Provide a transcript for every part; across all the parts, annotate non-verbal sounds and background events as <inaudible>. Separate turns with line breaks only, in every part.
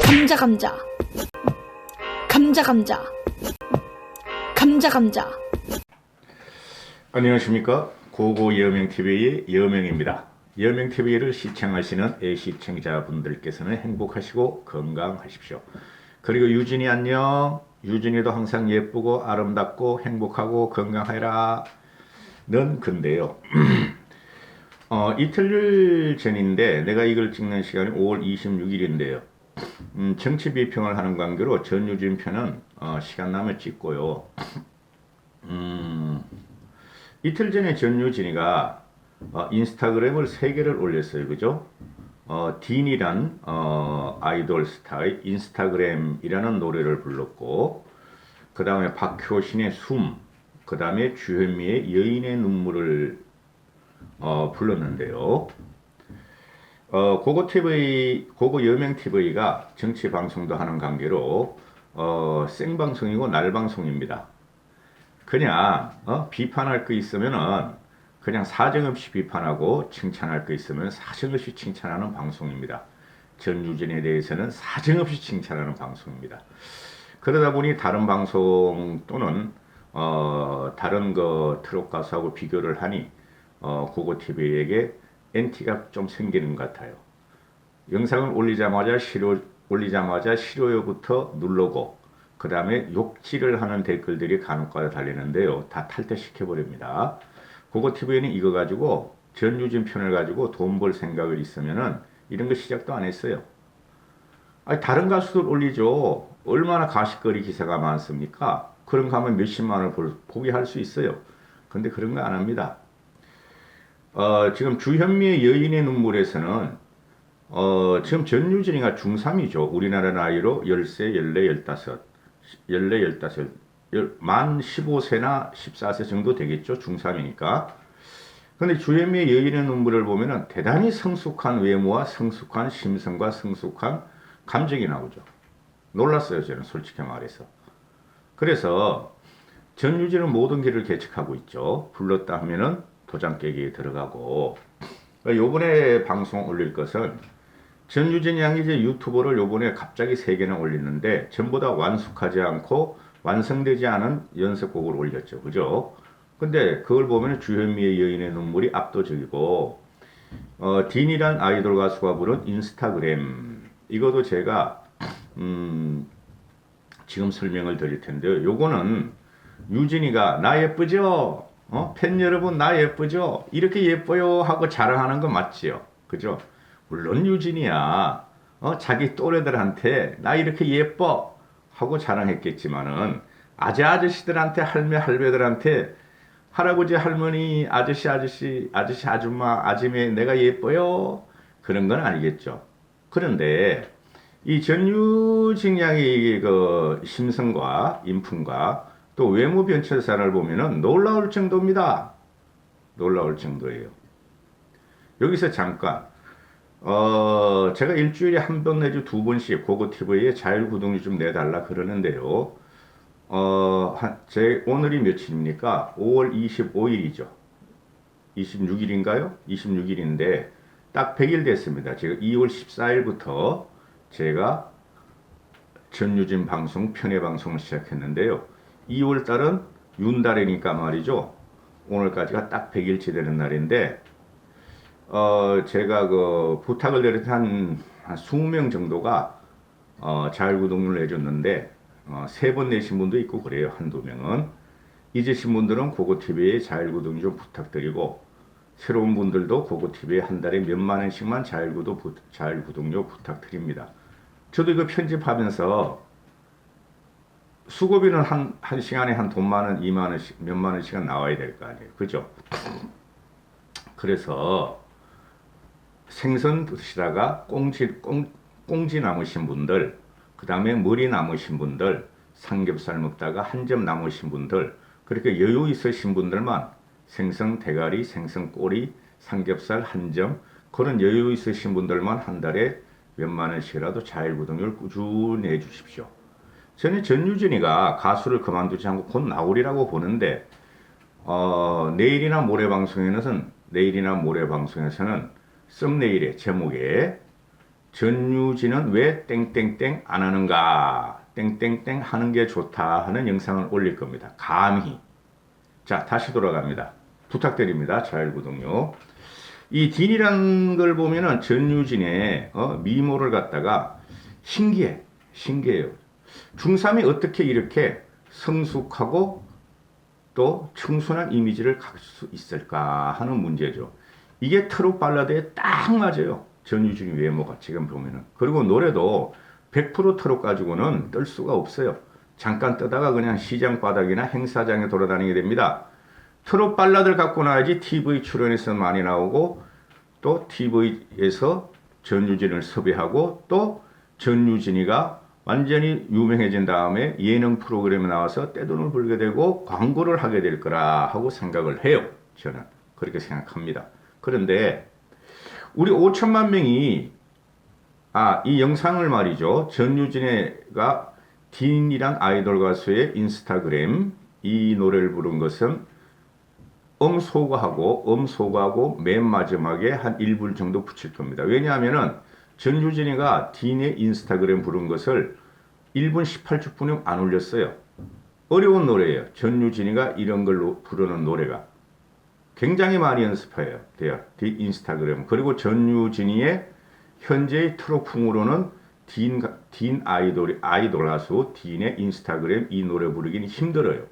감자 감자. 감자 감자. 감자 감자.
안녕하십니까? 고고 여명TV의 여명입니다. 여명TV를 시청하시는 애 시청자분들께서는 행복하시고 건강하십시오. 그리고 유진이 안녕. 유진이도 항상 예쁘고 아름답고 행복하고 건강하라. 는 근데요. <clears throat> 어, 이틀 전인데 내가 이걸 찍는 시간이 5월 26일인데요 음, 정치 비평을 하는 관계로 전유진 편은 어, 시간 나면 찍고요 음, 이틀 전에 전유진이가 어, 인스타그램을 세 개를 올렸어요, 그죠? 어, 딘이란 어, 아이돌 스타의 인스타그램이라는 노래를 불렀고, 그 다음에 박효신의 숨, 그 다음에 주현미의 여인의 눈물을 어, 불렀는데요. 어, 고고 TV, 고고 여명 TV가 정치 방송도 하는 관계로 어, 생방송이고 날방송입니다. 그냥 어? 비판할 거 있으면은 그냥 사정없이 비판하고 칭찬할 거 있으면 사정없이 칭찬하는 방송입니다. 전유진에 대해서는 사정없이 칭찬하는 방송입니다. 그러다 보니 다른 방송 또는 어, 다른 그 트롯 가수하고 비교를 하니 어, 고고 TV에게 엔티가 좀 생기는 것 같아요. 영상을 올리자마자 싫어 올리자마자 싫어요부터 누르고 그 다음에 욕질을 하는 댓글들이 간혹가다 달리는데요. 다 탈퇴시켜 버립니다. 고고 TV는 이거 가지고 전유진 편을 가지고 돈 벌 생각을 있으면은 이런 거 시작도 안 했어요. 아니 다른 가수들 올리죠. 얼마나 가십거리 기사가 많습니까? 그런 거 하면 몇십만 원을 벌, 포기할 수 있어요. 근데 그런 거 안 합니다. 어, 지금 주현미의 여인의 눈물에서는 어, 지금 전유진이가 중3이죠. 우리나라 나이로 10세, 14, 15, 14, 15, 열- 만 15세나 14세 정도 되겠죠. 중3이니까. 근데 주현미의 여인의 눈물을 보면은 대단히 성숙한 외모와 성숙한 심성과 성숙한 감정이 나오죠. 놀랐어요, 저는 솔직히 말해서. 그래서 전유진은 모든 길을 개척하고 있죠. 불렀다 하면은 도장 깨기에 들어가고. 요번에 방송 올릴 것은 전유진 양이 이제 유튜브를 요번에 갑자기 세 개나 올리는데 전부 다 완숙하지 않고 완성되지 않은 연습곡을 올렸죠. 그죠? 근데 그걸 보면 주현미의 여인의 눈물이 압도적이고 어, 딘이란 아이돌 가수가 부른 인스타그램 이것도 제가 음, 지금 설명을 드릴 텐데요. 요거는 유진이가 나 예쁘죠? 어? 팬 여러분 나 예쁘죠? 이렇게 예뻐요 하고 자랑하는 거 맞지요? 그죠? 물론 유진이야. 어? 자기 또래들한테 나 이렇게 예뻐 하고 자랑했겠지만은 아재 아저씨들한테 할매 할배들한테 할아버지 할머니 아저씨 아저씨 아저씨 아줌마 아줌매 내가 예뻐요 그런 건 아니겠죠. 그런데 이 전유진 양의 그 심성과 인품과 또 외모 변천사를 보면은 놀라울 정도입니다. 놀라울 정도예요. 여기서 잠깐 어 제가 일주일에 한 번 내지 두 번씩 고고 TV에 자율구동이 좀 내달라 그러는데요. 어 제 오늘이 며칠입니까? 5월 25일이죠. 26일인가요? 26일인데 딱 100일 됐습니다. 제가 2월 14일부터 제가 전유진 방송 편의 방송을 시작했는데요. 2월 달은 윤달이니까 말이죠. 오늘까지가 딱 100일치 되는 날인데 어 제가 그 부탁을 드린 한, 한 20명 정도가 어 자율구동을 내줬는데 어, 세 번 내신 분도 있고 그래요. 한두 명은 잊으신 분들은 고고 TV에 자율구동 좀 부탁드리고 새로운 분들도 고고 TV에 한 달에 몇만 원씩만 자율구동 부, 자율구동료 부탁드립니다. 저도 이거 편집하면서 수고비는 한, 한 시간에 한 돈만 원, 이만 원씩, 몇만 원씩은 나와야 될 거 아니에요. 그죠? 그래서 생선 드시다가 꽁지, 꽁, 꽁지 남으신 분들, 그 다음에 머리 남으신 분들, 삼겹살 먹다가 한 점 남으신 분들, 그렇게 여유 있으신 분들만 생선 대가리, 생선 꼬리, 삼겹살 한 점, 그런 여유 있으신 분들만 한 달에 몇만 원씩이라도 자율구동을 꾸준히 해주십시오. 저는 전유진이가 가수를 그만두지 않고 곧 나오리라고 보는데 어, 내일이나 모레 방송에는 내일이나 모레 방송에서는 썸네일의 제목에 전유진은 왜 땡땡땡 안 하는가? 땡땡땡 하는 게 좋다 하는 영상을 올릴 겁니다. 감히. 자, 다시 돌아갑니다. 부탁드립니다. 잘 구독요. 이 딘이라는 걸 보면은 전유진의 어, 미모를 갖다가 신기해. 신기해요. 중3이 어떻게 이렇게 성숙하고 또 청순한 이미지를 갖을 수 있을까 하는 문제죠. 이게 트롯 발라드에 딱 맞아요. 전유진의 외모가 지금 보면은. 그리고 노래도 100% 트롯 가지고는 뜰 수가 없어요. 잠깐 뜨다가 그냥 시장 바닥이나 행사장에 돌아다니게 됩니다. 트롯 발라드를 갖고 나야지 TV 출연에서 많이 나오고 또 TV에서 전유진을 섭외하고 또 전유진이가 완전히 유명해진 다음에 예능 프로그램에 나와서 떼돈을 벌게 되고 광고를 하게 될 거라 하고 생각을 해요. 저는 그렇게 생각합니다. 그런데 우리 5천만 명이 아, 이 영상을 말이죠. 전유진이가 딘이란 아이돌 가수의 인스타그램 이 노래를 부른 것은 음소거하고 음소거하고 맨 마지막에 한 1분 정도 붙일 겁니다. 왜냐하면은 전유진이가 딘의 인스타그램 부른 것을 1분 18초 분에 안 올렸어요. 어려운 노래예요. 전유진이가 이런 걸로 부르는 노래가 굉장히 많이 연습해야 돼요. 디 인스타그램 그리고 전유진이의 현재의 트로풍으로는 딘, 가- 딘 아이돌 아이돌 가수 딘의 인스타그램 이 노래 부르기는 힘들어요.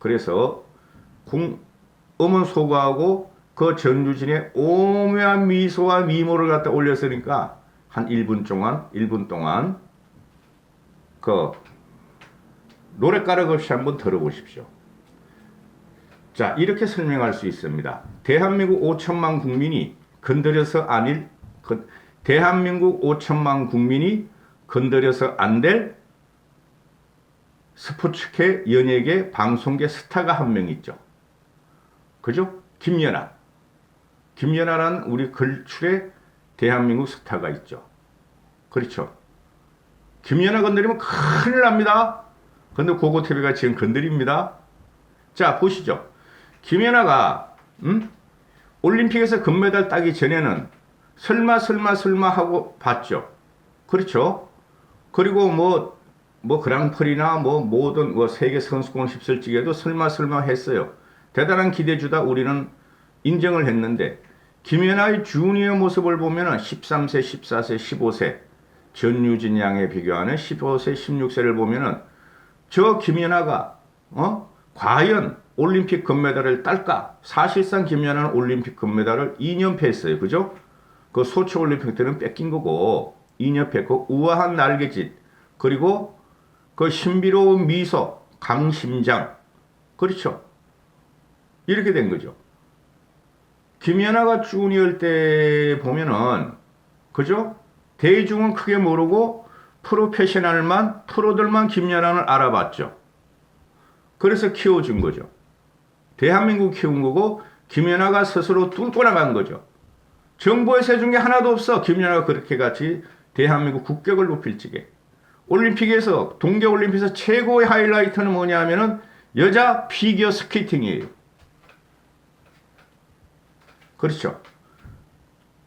그래서 공, 음은 소거하고 그 전유진의 오묘한 미소와 미모를 갖다 올렸으니까 한 1분 동안 1분 동안 그 노래 가락 없이 한번 들어보십시오. 자 이렇게 설명할 수 있습니다. 대한민국 5천만 국민이 건드려서 아닐 건- 대한민국 5천만 국민이 건드려서 안 될 스포츠계 연예계 방송계 스타가 한 명 있죠. 그죠? 김연아. 김연아라는 우리 걸출의 대한민국 스타가 있죠. 그렇죠. 김연아 건드리면 큰일 납니다. 근데 고고 TV가 지금 건드립니다. 자, 보시죠. 김연아가, 음? 올림픽에서 금메달 따기 전에는 설마, 설마, 설마 하고 봤죠. 그렇죠. 그리고 뭐, 뭐 그랑프리나 뭐 모든 뭐 세계 선수권 휩쓸지게도 설마, 설마 했어요. 대단한 기대 주다 우리는 인정을 했는데 김연아의 주니어 모습을 보면은 13세, 14세, 15세 전유진 양에 비교하는 15세, 16세를 보면 은 저 김연아가 어 과연 올림픽 금메달을 딸까? 사실상 김연아는 올림픽 금메달을 2년 패했어요. 그죠? 그 소치 올림픽 때는 뺏긴 거고 2년 패고 우아한 날개짓 그리고 그 신비로운 미소 강심장 그렇죠? 이렇게 된 거죠. 김연아가 주니어 때 보면은 그죠? 대중은 크게 모르고 프로페셔널만 프로들만 김연아를 알아봤죠. 그래서 키워준 거죠. 대한민국 키운 거고 김연아가 스스로 뚫고 나간 거죠. 정부에서 해준 게 하나도 없어. 김연아가 그렇게 같이 대한민국 국격을 높일 적에. 올림픽에서 동계올림픽에서 최고의 하이라이트는 뭐냐 하면은 여자 피겨 스케이팅이에요. 그렇죠.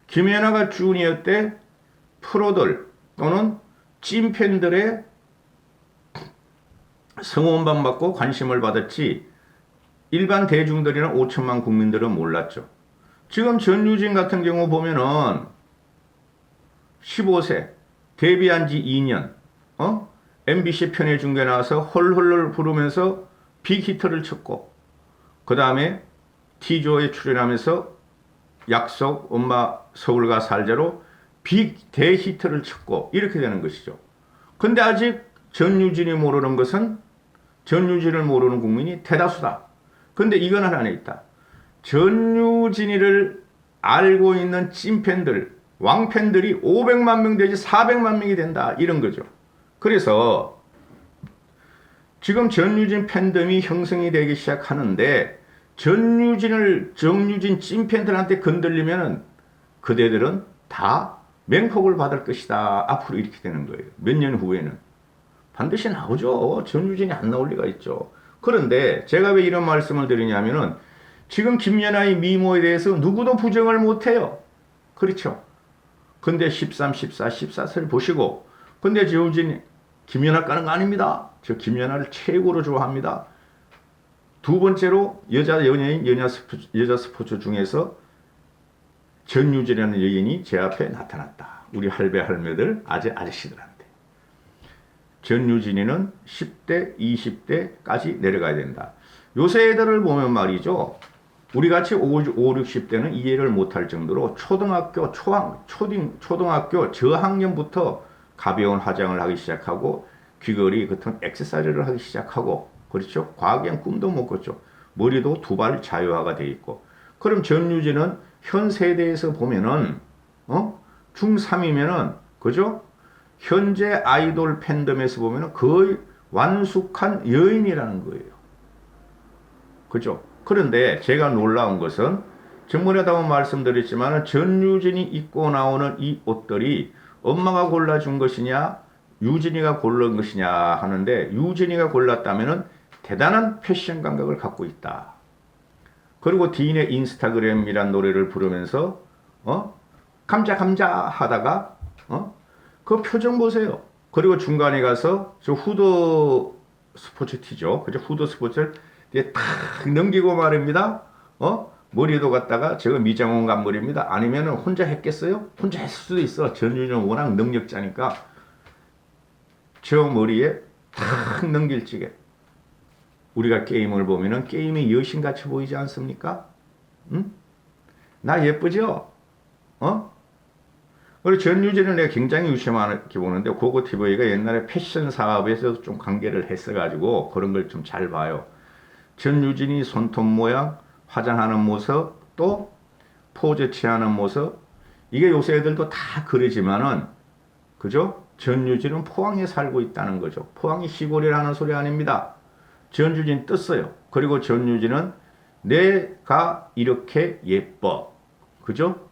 김연아가 주니어 때 프로들 또는 찐팬들의 성원방 받고 관심을 받았지 일반 대중들이나 5천만 국민들은 몰랐죠. 지금 전유진 같은 경우 보면은 15세 데뷔한 지 2년 어? MBC 편의 중계 나와서 헐헐헐 부르면서 빅히트를 쳤고 그 다음에 T조에 출연하면서 약속 엄마 서울가 살자로 빅 대히트를 쳤고 이렇게 되는 것이죠. 근데 아직 전유진이 모르는 것은 전유진을 모르는 국민이 대다수다. 근데 이건 하나 있다. 전유진이를 알고 있는 찐팬들, 왕팬들이 500만 명 되지 400만 명이 된다. 이런 거죠. 그래서 지금 전유진 팬덤이 형성이 되기 시작하는데 전유진을 정유진 찐팬들한테 건들리면은 그대들은 다 맹폭을 받을 것이다. 앞으로 이렇게 되는 거예요. 몇 년 후에는 반드시 나오죠. 전유진이 안 나올 리가 있죠. 그런데 제가 왜 이런 말씀을 드리냐면은 지금 김연아의 미모에 대해서 누구도 부정을 못 해요. 그렇죠. 근데 13, 14, 14세를 보시고 근데 지우진 김연아 까는 거 아닙니다. 저 김연아를 최고로 좋아합니다. 두 번째로 여자 연예인 여자 스포츠, 여자 스포츠 중에서 전유진이라는 여인이 제 앞에 나타났다. 우리 할배 할매들 아재 아저씨들한테. 전유진이는 10대, 20대까지 내려가야 된다. 요새 애들을 보면 말이죠. 우리 같이 5, 5 60대는 이해를 못할 정도로 초등학교, 초학, 초딩, 초등학교 저학년부터 가벼운 화장을 하기 시작하고 귀걸이 같은 액세서리를 하기 시작하고 그렇죠. 과학엔 꿈도 못 꿨죠. 머리도 두 발 자유화가 돼 있고. 그럼 전유진은 현 세대에서 보면은 어? 중3이면은 그죠? 현재 아이돌 팬덤에서 보면은 거의 완숙한 여인이라는 거예요. 그죠? 그런데 제가 놀라운 것은 한번 말씀드렸지만 전유진이 입고 나오는 이 옷들이 엄마가 골라준 것이냐 유진이가 고른 것이냐 하는데 유진이가 골랐다면은 대단한 패션 감각을 갖고 있다. 그리고 디인의 인스타그램이란 노래를 부르면서 어 감자 감자 하다가 어 그 표정 보세요. 그리고 중간에 가서 저 후드 스포츠 티죠. 그죠? 후드 스포츠를 탁 넘기고 말입니다. 어? 머리도 갖다가 제가 미장원 간머리입니다. 아니면은 혼자 했겠어요? 혼자 했을 수도 있어. 전유는 워낙 능력자니까 저 머리에 탁 넘길지게. 우리가 게임을 보면은 게임이 여신같이 보이지 않습니까? 응? 나 예쁘죠? 어? 그리고 전유진을 내가 굉장히 유심하게 보는데 고고 TV가 옛날에 패션 사업에서 좀 관계를 했어가지고 그런 걸 좀 잘 봐요. 전유진이 손톱 모양, 화장하는 모습, 또 포즈 취하는 모습, 이게 요새 애들도 다 그러지만은, 그죠? 전유진은 포항에 살고 있다는 거죠. 포항이 시골이라는 소리 아닙니다. 전유진 떴어요. 그리고 전유진은 내가 이렇게 예뻐. 그죠?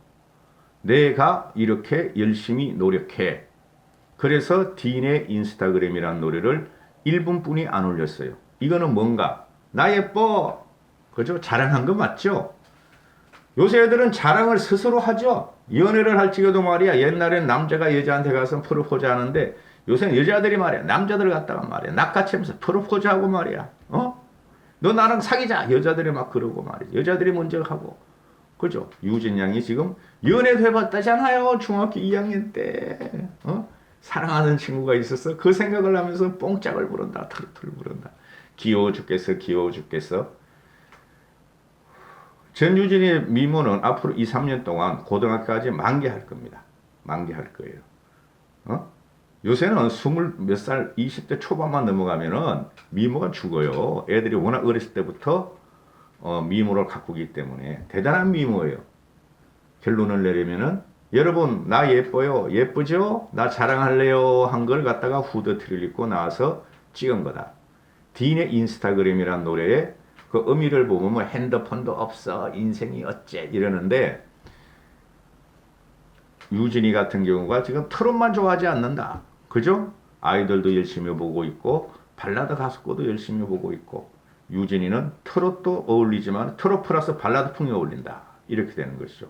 내가 이렇게 열심히 노력해. 그래서 디인의 인스타그램이라는 노래를 1분뿐이 안 올렸어요. 이거는 뭔가? 나 예뻐. 그죠? 자랑한 거 맞죠? 요새 애들은 자랑을 스스로 하죠. 연애를 할지라도 말이야. 옛날엔 남자가 여자한테 가서 프로포즈 하는데 요새는 여자들이 말이야. 남자들 갖다가 말이야. 낚아채면서 프로포즈 하고 말이야. 어? 너 나랑 사귀자. 여자들이 막 그러고 말이야. 여자들이 먼저 하고. 그죠? 유진 양이 지금 연애도 해봤다잖아요. 중학교 2학년 때. 어? 사랑하는 친구가 있었어. 그 생각을 하면서 뽕짝을 부른다. 털털 부른다. 귀여워 죽겠어. 귀여워 죽겠어. 전유진의 미모는 앞으로 2, 3년 동안 고등학교까지 만개할 겁니다. 만개할 거예요. 어? 요새는 스물 몇 살, 20대 초반만 넘어가면은 미모가 죽어요. 애들이 워낙 어렸을 때부터 어, 미모를 가꾸기 때문에 대단한 미모예요. 결론을 내리면은 여러분 나 예뻐요, 예쁘죠? 나 자랑할래요 한 걸 갖다가 후드티를 입고 나와서 찍은 거다. 디인의 인스타그램이란 노래에 그 의미를 보면 뭐 핸드폰도 없어 인생이 어째 이러는데 유진이 같은 경우가 지금 트롯만 좋아하지 않는다. 그죠? 아이돌도 열심히 보고 있고 발라드 가수도 열심히 보고 있고 유진이는 트롯도 어울리지만 트롯 플러스 발라드풍이 어울린다. 이렇게 되는 것이죠.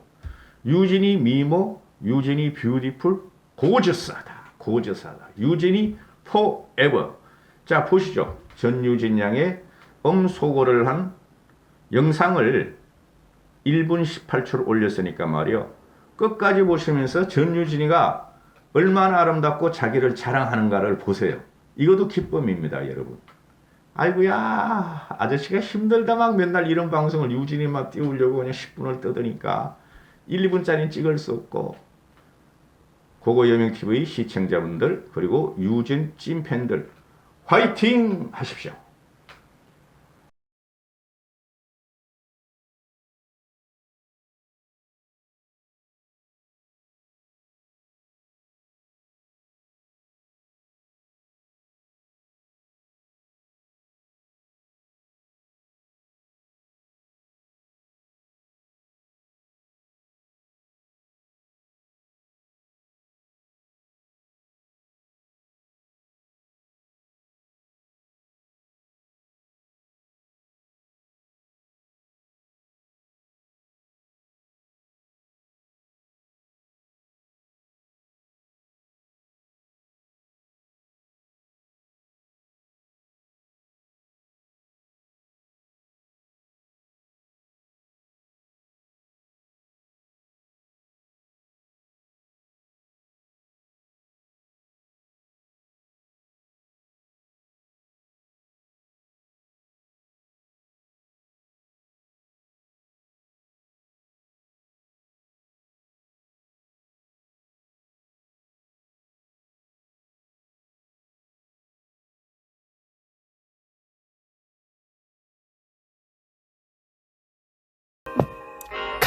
유진이 미모, 유진이 뷰티풀, 고저스하다. 고저스하다. 유진이 포에버. 자 보시죠. 전유진 양의 음소거를 한 영상을 1분 18초를 올렸으니까 말이요. 끝까지 보시면서 전유진이가 얼마나 아름답고 자기를 자랑하는가를 보세요. 이것도 기쁨입니다, 여러분. 아이고야, 아저씨가 힘들다 막 맨날 이런 방송을 유진이 막 띄우려고 그냥 10분을 떠드니까 1, 2분짜리 찍을 수 없고 고고 여명TV 시청자분들 그리고 유진 찐팬들 화이팅 하십시오.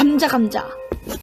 감자 감자.